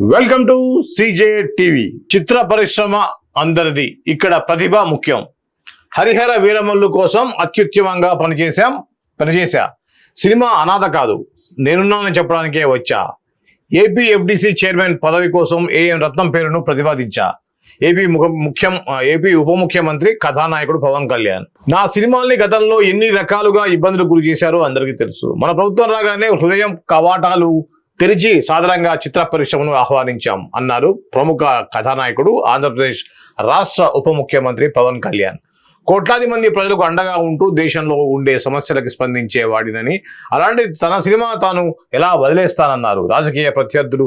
Welcome to CJ TV చిత్ర పరిశ్రమ అందరిది. ఇక్కడ ప్రతిభ ముఖ్యం. హరిహర వీరమల్లు కోసం అత్యుత్తమంగా పనిచేశాం. పనిచేశా. సినిమా అనాథ కాదు. నేనున్నానని చెప్పడానికే వచ్చా. ఏపీ ఎఫ్డిసి చైర్మన్ పదవి కోసం ఏఎం రత్నం పేరును ప్రతిపాదించా. ఏపీ ముఖ ముఖ్యం ఏపీ ఉప ముఖ్యమంత్రి కథానాయకుడు పవన్ కళ్యాణ్. నా సినిమాల్ని గతంలో ఎన్ని రకాలుగా ఇబ్బందులు గురి చేశారో అందరికీ తెలుసు. మన ప్రభుత్వం రాగానే హృదయం కవాటాలు తెరిచి సాధారణంగా చిత్ర పరిశ్రమను ఆహ్వానించాం అన్నారు ప్రముఖ కథానాయకుడు ఆంధ్రప్రదేశ్ రాష్ట్ర ఉప ముఖ్యమంత్రి పవన్ కళ్యాణ్. కోట్లాది మంది ప్రజలకు అండగా ఉంటూ దేశంలో ఉండే సమస్యలకు స్పందించే వాడినని అలాంటి తన సినిమా తాను ఎలా వదిలేస్తానన్నారు రాజకీయ ప్రత్యర్థులు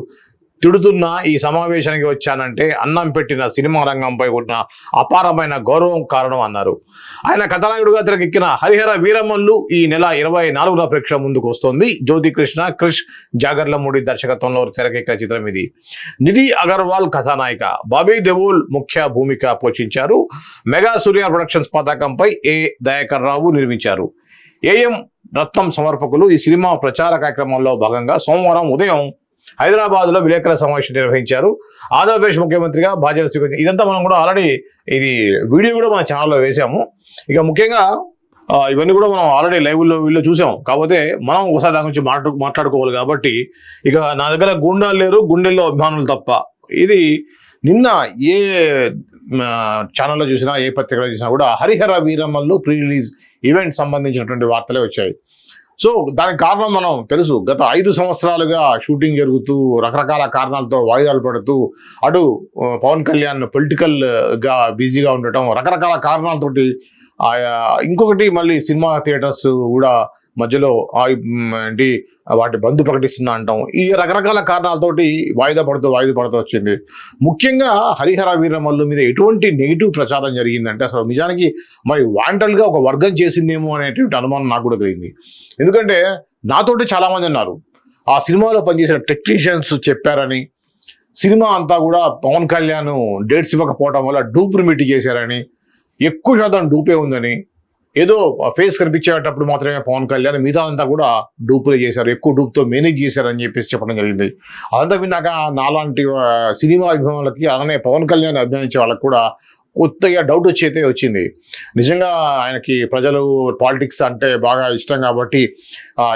తిడుతున్న ఈ సమావేశానికి వచ్చానంటే అన్నం పెట్టిన సినిమా రంగంపై ఉన్న అపారమైన గౌరవం కారణం అన్నారు. ఆయన కథానాయకుడిగా తెరకెక్కిన హరిహర వీరమల్లు ఈ నెల ఇరవై నాలుగున ప్రేక్ష ముందుకు వస్తోంది. జ్యోతి కృష్ణ క్రిష్ జాగర్లమూడి దర్శకత్వంలో తెరకెక్కిన చిత్రం ఇది. నిధి అగర్వాల్ కథానాయిక బాబీ దేవుల్ ముఖ్య భూమిక పోషించారు. మెగా సూర్య ప్రొడక్షన్స్ పతాకంపై ఏ దయాకర్ రావు నిర్మించారు. ఏఎం రత్నం సమర్పకులు ఈ సినిమా ప్రచార కార్యక్రమంలో భాగంగా సోమవారం ఉదయం హైదరాబాద్లో విలేకరుల సమావేశం నిర్వహించారు. ఆంధ్రప్రదేశ్ ముఖ్యమంత్రిగా బాధ్యత స్వీకరించారు ఇదంతా మనం కూడా ఆల్రెడీ ఇది వీడియో కూడా మన ఛానల్లో వేసాము. ఇక ముఖ్యంగా ఇవన్నీ కూడా మనం ఆల్రెడీ లైవ్లో వీళ్ళు చూసాం. కాకపోతే మనం ఒకసారి దాని గురించి మాట్లా మాట్లాడుకోవాలి కాబట్టి ఇక నా దగ్గర గుండాలు లేరు గుండెల్లో అభిమానులు తప్ప. ఇది నిన్న ఏ ఛానల్లో చూసినా ఏ పత్రికలో చూసినా కూడా హరిహర వీరమ్మల్లో ప్రీ రిలీజ్ ఈవెంట్ సంబంధించినటువంటి వార్తలే వచ్చాయి. సో దానికి కారణం మనం తెలుసు. గత ఐదు సంవత్సరాలుగా షూటింగ్ జరుగుతూ రకరకాల కారణాలతో వాయిదాలు పడుతూ అటు పవన్ కళ్యాణ్ పొలిటికల్గా బిజీగా ఉండటం రకరకాల కారణాలతోటి ఇంకొకటి మళ్ళీ సినిమా థియేటర్స్ కూడా మధ్యలో ఏంటి వాటి బంద్ ప్రకటిస్తున్నా అంటాం. ఈ రకరకాల కారణాలతోటి వాయిదా పడుతూ వాయిదా పడుతూ వచ్చింది. ముఖ్యంగా హరిహర వీరమల్లు మీద ఎటువంటి నెగిటివ్ ప్రచారం జరిగిందంటే అసలు నిజానికి మరి వాంటల్గా ఒక వర్గం చేసిందేమో అనేటువంటి అనుమానం నాకు కూడా కలిగింది. ఎందుకంటే నాతోటి చాలామంది ఉన్నారు. ఆ సినిమాలో పనిచేసిన టెక్నీషియన్స్ చెప్పారని సినిమా అంతా కూడా పవన్ కళ్యాణ్ డేట్స్ ఇవ్వకపోవడం వల్ల డూప్ రిమిట్ చేశారని ఎక్కువ శాతం డూపే ఉందని ఏదో ఫేస్ కనిపించేటప్పుడు మాత్రమే పవన్ కళ్యాణ్ మిగతా అంతా కూడా డూపులే చేశారు ఎక్కువ డూప్తో మేనేజ్ చేశారని చెప్పేసి చెప్పడం జరిగింది. అదంతా విన్నాక నాలాంటి సినిమా అభిమానులకి అలానే పవన్ కళ్యాణ్ అభిమానించే వాళ్ళకి కూడా కొత్తగా డౌట్ వచ్చైతే వచ్చింది. నిజంగా ఆయనకి ప్రజలు పాలిటిక్స్ అంటే బాగా ఇష్టం కాబట్టి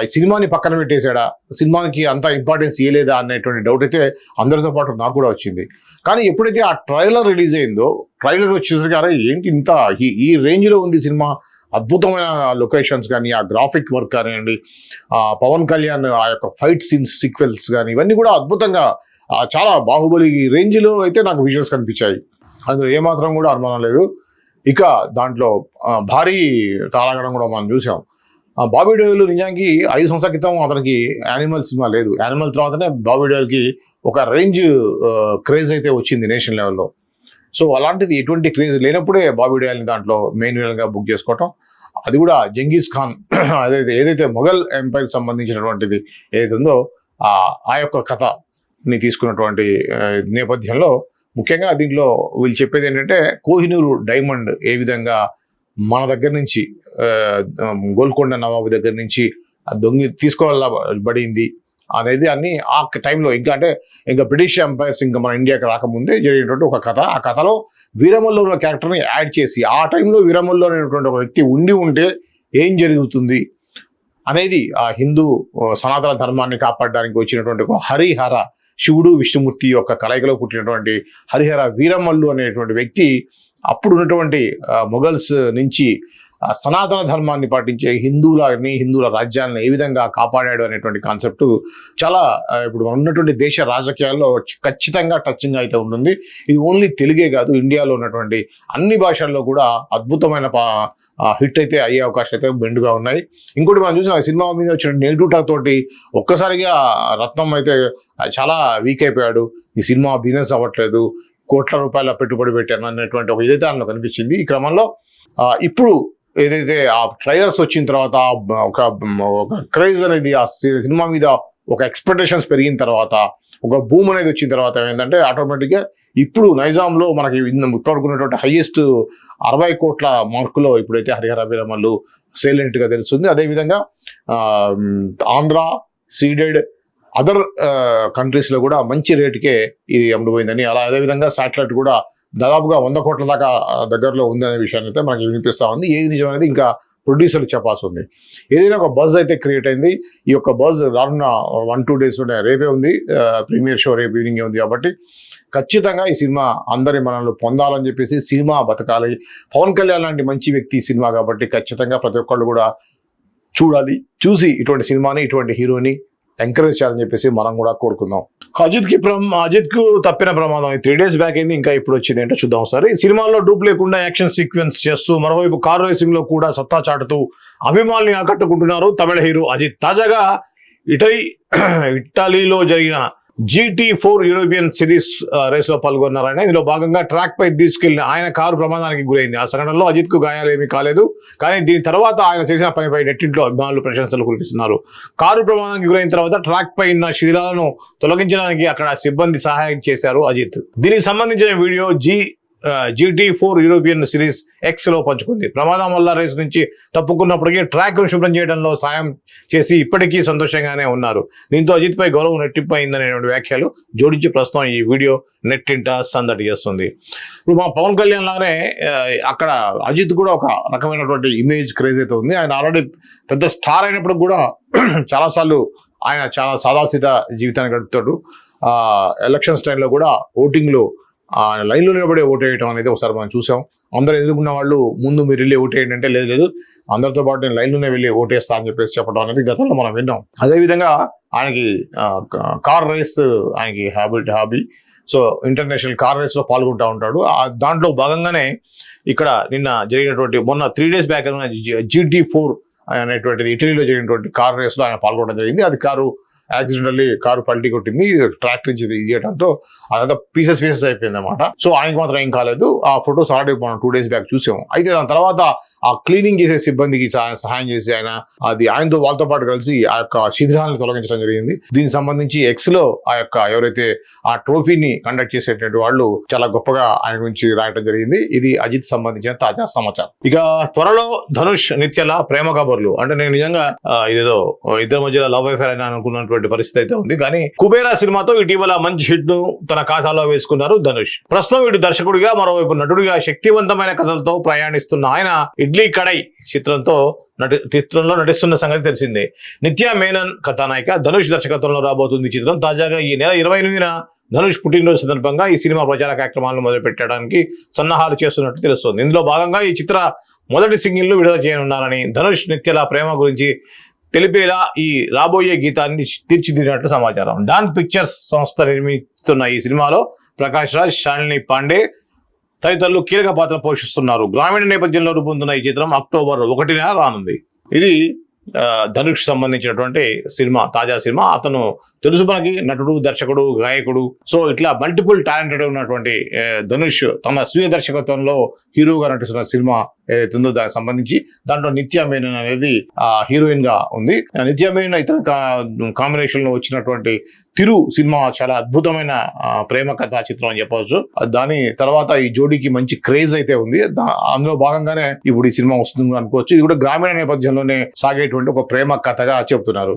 ఈ సినిమాని పక్కన పెట్టేశాడా సినిమాకి అంత ఇంపార్టెన్స్ ఇవ్వలేదా అనేటువంటి డౌట్ అయితే అందరితో పాటు నాకు కూడా వచ్చింది. కానీ ఎప్పుడైతే ఆ ట్రైలర్ రిలీజ్ అయిందో ట్రైలర్ వచ్చేసరికి అరే ఏంటి ఇంత ఈ ఈ రేంజ్లో ఉంది సినిమా అద్భుతమైన లొకేషన్స్ కానీ ఆ గ్రాఫిక్ వర్క్ కానివ్వండి ఆ పవన్ కళ్యాణ్ ఆ యొక్క ఫైట్ సీన్స్ సీక్వెల్స్ కానీ ఇవన్నీ కూడా అద్భుతంగా చాలా బాహుబలి రేంజ్లో అయితే నాకు విజువల్స్ కనిపించాయి. అందులో ఏమాత్రం కూడా అనుమానం లేదు. ఇక దాంట్లో భారీ తారాగణం కూడా మనం చూసాం. ఆ బాబీ డోయల్ నిజానికి ఐదు సంవత్సరాల క్రితం అతనికి యానిమల్ సినిమా లేదు. యానిమల్ తర్వాతనే బాబీ డోయల్కి ఒక రేంజ్ క్రేజ్ అయితే వచ్చింది నేషనల్ లెవెల్లో. సో అలాంటిది ఎటువంటి క్రేజ్ లేనప్పుడే బాబీ డోయల్ని దాంట్లో మెయిన్ విలన్గా బుక్ చేసుకోవటం. అది కూడా జంగీస్ ఖాన్ అదైతే ఏదైతే మొఘల్ ఎంపైర్ సంబంధించినటువంటిది ఏదైతే ఉందో ఆ యొక్క కథని తీసుకున్నటువంటి నేపథ్యంలో ముఖ్యంగా దీంట్లో వీళ్ళు చెప్పేది ఏంటంటే కోహినూరు డైమండ్ ఏ విధంగా మన దగ్గర నుంచి గోల్కొండ నవాబు దగ్గర నుంచి దొంగి దొంగి తీసుకోవాలబడింది. అనేది అన్ని ఆ టైంలో ఇంకా అంటే ఇంకా బ్రిటిష్ ఎంపైర్స్ ఇంకా మన ఇండియాకి రాకముందే జరిగినటువంటి ఒక కథ. ఆ కథలో వీరమల్లో ఉన్న క్యారెక్టర్ని యాడ్ చేసి ఆ టైంలో వీరమల్లో అనేటువంటి ఒక వ్యక్తి ఉండి ఉంటే ఏం జరుగుతుంది అనేది ఆ హిందూ సనాతన ధర్మాన్ని కాపాడడానికి వచ్చినటువంటి ఒక హరిహర శివుడు విష్ణుమూర్తి యొక్క కలయికలో పుట్టినటువంటి హరిహర వీరమల్లు అనేటువంటి వ్యక్తి అప్పుడు ఉన్నటువంటి మొఘల్స్ నుంచి సనాతన ధర్మాన్ని పాటించే హిందువులని హిందువుల రాజ్యాలను ఏ విధంగా కాపాడాడు అనేటువంటి కాన్సెప్ట్ చాలా ఇప్పుడు ఉన్నటువంటి దేశ రాజకీయాల్లో ఖచ్చితంగా టచింగ్ అయితే ఉంటుంది. ఇది ఓన్లీ తెలుగే కాదు ఇండియాలో ఉన్నటువంటి అన్ని భాషల్లో కూడా అద్భుతమైన పా- హిట్ అయితే అయ్యే అవకాశం అయితే బెండుగా ఉన్నాయి. ఇంకోటి మనం చూసిన సినిమా మీద వచ్చిన నెగిటివ్ తోటి ఒక్కసారిగా రత్నం అయితే చాలా వీక్ అయిపోయాడు. ఈ సినిమా బిజినెస్ అవ్వట్లేదు కోట్ల రూపాయల పెట్టుబడి పెట్టాను అన్నటువంటి ఒక ఇదైతే అందులో కనిపించింది. ఈ క్రమంలో ఇప్పుడు ఏదైతే ఆ ట్రైలర్స్ వచ్చిన తర్వాత ఒక ఒక క్రేజ్ అనేది ఆ సినిమా మీద ఒక ఎక్స్పెక్టేషన్స్ పెరిగిన తర్వాత ఒక భూమి అనేది వచ్చిన తర్వాత ఏంటంటే ఆటోమేటిక్గా ఇప్పుడు నైజాంలో మనకి ఇప్పటికున్నటువంటి హైయెస్ట్ అరవై కోట్ల మార్కులో ఇప్పుడైతే హరిహర వీరమల్లు సేలెంట్గా తెలుస్తుంది. అదేవిధంగా ఆంధ్ర సీడెడ్ అదర్ కంట్రీస్లో కూడా మంచి రేటుకే ఇది అమ్ముడుపోయిందని అలా అదేవిధంగా శాటిలైట్ కూడా దాదాపుగా వంద కోట్ల దాకా దగ్గరలో ఉందనే విషయాన్ని అయితే మనకి వినిపిస్తూ ఉంది. ఏది నిజం అనేది ఇంకా ప్రొడ్యూసర్లు చెప్పాల్సి ఉంది. ఏదైనా ఒక బజ్ అయితే క్రియేట్ అయింది. ఈ యొక్క బజ్ రానున్న వన్ టూ డేస్లోనే రేపే ఉంది. ప్రీమియర్ షో రేపు ఈవినింగ్ ఉంది కాబట్టి ఖచ్చితంగా ఈ సినిమా అందరి మనల్ని పొందాలని చెప్పేసి సినిమా బతకాలి. పవన్ కళ్యాణ్ లాంటి మంచి వ్యక్తి సినిమా కాబట్టి ఖచ్చితంగా ప్రతి ఒక్కళ్ళు కూడా చూడాలి. చూసి ఇటువంటి సినిమాని ఇటువంటి హీరోని ఎంకరేజ్ చేయాలని చెప్పేసి మనం కూడా కోరుకుందాం. అజిత్కి అజిత్కు తప్పిన ప్రమాదం. త్రీ డేస్ బ్యాక్ అయింది ఇంకా ఇప్పుడు వచ్చింది. ఏంటో చూద్దాం ఒకసారి. ఈ సినిమాలో డూప్ లేకుండా యాక్షన్ సీక్వెన్స్ చేస్తూ మరోవైపు కార్ రేసింగ్లో కూడా సత్తా చాటుతూ అభిమానుల్ని ఆకట్టుకుంటున్నారు తమిళ హీరో అజిత్. తాజాగా ఇటలీ ఇటలీలో జరిగిన జీటీ ఫోర్ యూరోపియన్ సిరీస్ రేస్లో ఇందులో భాగంగా ట్రాక్ పై తీసుకెళ్ళిన ఆయన కారు ప్రమాదానికి గురైంది. ఆ సంఘటనలో అజిత్కు గాయాలేమీ కాలేదు. కానీ దీని తర్వాత ఆయన చేసిన పనిపై నెట్టింట్లో అభిమానులు ప్రశంసలు కురిపిస్తున్నారు. కారు ప్రమాదానికి గురైన తర్వాత ట్రాక్ పై ఉన్న శిథిలాలను తొలగించడానికి అక్కడ సిబ్బంది సహాయం చేశారు అజిత్. దీనికి సంబంధించిన video G GT four European series ఎక్స్లో పంచుకుంది. ప్రమాదం వల్ల రేస్ నుంచి తప్పుకున్నప్పటికీ ట్రాక్ను శుభ్రం చేయడంలో సాయం చేసి ఇప్పటికీ సంతోషంగానే ఉన్నారు. దీంతో అజిత్ పై గౌరవం నెట్టిపోయిందనేటువంటి వ్యాఖ్యలు జోడించి ప్రస్తుతం ఈ వీడియో నెట్టింట సందడి చేస్తుంది. ఇప్పుడు మా పవన్ కళ్యాణ్ లాగానే అక్కడ అజిత్ కూడా ఒక రకమైనటువంటి ఇమేజ్ క్రేజ్ అయితే ఉంది. ఆయన ఆల్రెడీ పెద్ద స్టార్ అయినప్పుడు కూడా చాలాసార్లు ఆయన చాలా సాదాసీదా జీవితాన్ని గడుపుతాడు. ఎలక్షన్స్ టైంలో కూడా ఓటింగ్లో ఆ లైన్లో నిలబడి ఓటేయటం అనేది ఒకసారి మనం చూసాం. అందరూ ఎదుర్కొన్న వాళ్ళు ముందు మీరు వెళ్ళి ఓటేయండి అంటే లేదు లేదు. అందరితో పాటు నేను లైన్లోనే వెళ్ళి ఓటేస్తా అని చెప్పేసి చెప్పడం అనేది గతంలో మనం విన్నాం. అదేవిధంగా ఆయనకి కార్ రేస్ ఆయనకి habit hobby so international car రేస్లో పాల్గొంటూ ఉంటాడు. ఆ దాంట్లో భాగంగానే ఇక్కడ నిన్న జరిగినటువంటి మొన్న three days back GT four అనేటువంటిది ఇటలీలో జరిగినటువంటి కార్ రేస్లో ఆయన పాల్గొనడం జరిగింది. అది కారు యాక్సిడెంటల్లీ కారు పల్టీ కొట్టింది ట్రాక్ నుంచి ఇది చేయడంతో అదంతా పీసెస్ పీసెస్ అయిపోయింది అనమాట సో ఆయనకి మాత్రం ఏం కాలేదు. ఆ ఫొటోస్ ఆల్రెడీ మనం టూ డేస్ బ్యాక్ చూసాము. అయితే దాని తర్వాత ఆ క్లీనింగ్ చేసే సిబ్బందికి సహాయం చేసి ఆయన అది ఆయనతో వాళ్ళతో పాటు కలిసి ఆ యొక్క శిథిరాలను తొలగించడం జరిగింది. దీనికి సంబంధించి ఎక్స్లో ఆ యొక్క ఎవరైతే ఆ ట్రోఫీని కండక్ట్ చేసేటువంటి వాళ్ళు చాలా గొప్పగా ఆయన గురించి రాయటం జరిగింది. ఇది అజిత్ సంబంధించిన తాజా సమాచారం. ఇక త్వరలో ధనుష్ నిత్యల ప్రేమ కబర్లు. అంటే నేను నిజంగా ఇదేదో ఇద్దరి మధ్యలో లవ్ అఫేర్ అని అనుకున్నటువంటి పరిస్థితి అయితే ఉంది. కానీ కుబేరా సినిమాతో ఇటీవల మంచి హిట్ను తన ఖాతాలో వేసుకున్నారు ధనుష్. ప్రస్తుతం వీడు దర్శకుడిగా మరోవైపు నటుడిగా శక్తివంతమైన కథలతో ప్రయాణిస్తున్న ఆయన ఇడ్లీ కడై చిత్రంతో నటి చిత్రంలో నటిస్తున్న సంగతి తెలిసిందే. నిత్య మేనన్ కథానాయిక ధనుష్ దర్శకత్వంలో రాబోతుంది ఈ చిత్రం. తాజాగా ఈ నెల ఇరవై ఎనిమిదిన ధనుష్ పుట్టినరోజు సందర్భంగా ఈ సినిమా ప్రచార కార్యక్రమాలను మొదలుపెట్టడానికి సన్నాహాలు చేస్తున్నట్టు తెలుస్తోంది. ఇందులో భాగంగా ఈ చిత్ర మొదటి సింగిల్ను విడుదల చేయనున్నారని ధనుష్ నిత్యల ప్రేమ గురించి తెలిపేలా ఈ రాబోయే గీతాన్ని తీర్చిదిద్దినట్టు సమాచారం. డాన్ పిక్చర్స్ సంస్థ నిర్మిస్తున్న ఈ సినిమాలో ప్రకాష్ రాజ్ శాలిని పాండే తదితరులు కీలక పాత్ర పోషిస్తున్నారు. గ్రామీణ నేపథ్యంలో రూపొందుతున్న ఈ చిత్రం అక్టోబర్ ఒకటిన రానుంది. ఇది ధనుష్ సంబంధించినటువంటి సినిమా తాజా సినిమా. అతను తెలుసు మనకి నటుడు దర్శకుడు గాయకుడు. సో ఇట్లా మల్టిపుల్ టాలెంటెడ్ ఉన్నటువంటి ధనుష్ తన స్వీయ దర్శకత్వంలో హీరోగా నటిస్తున్న సినిమా ఏదైతే ఉందో దానికి సంబంధించి దాంట్లో నిత్య మేనన్ అనేది ఆ హీరోయిన్గా ఉంది. ఆ నిత్య మేనన్ ఇతర కాంబినేషన్లో వచ్చినటువంటి తిరు సినిమా చాలా అద్భుతమైన ప్రేమ కథా చిత్రం అని చెప్పవచ్చు. దాని తర్వాత ఈ జోడీకి మంచి క్రేజ్ అయితే ఉంది. దా- అందులో భాగంగానే ఇప్పుడు ఈ సినిమా వస్తుంది అనుకోవచ్చు. ఇది కూడా గ్రామీణ నేపథ్యంలోనే సాగేటువంటి ఒక ప్రేమ కథగా చెబుతున్నారు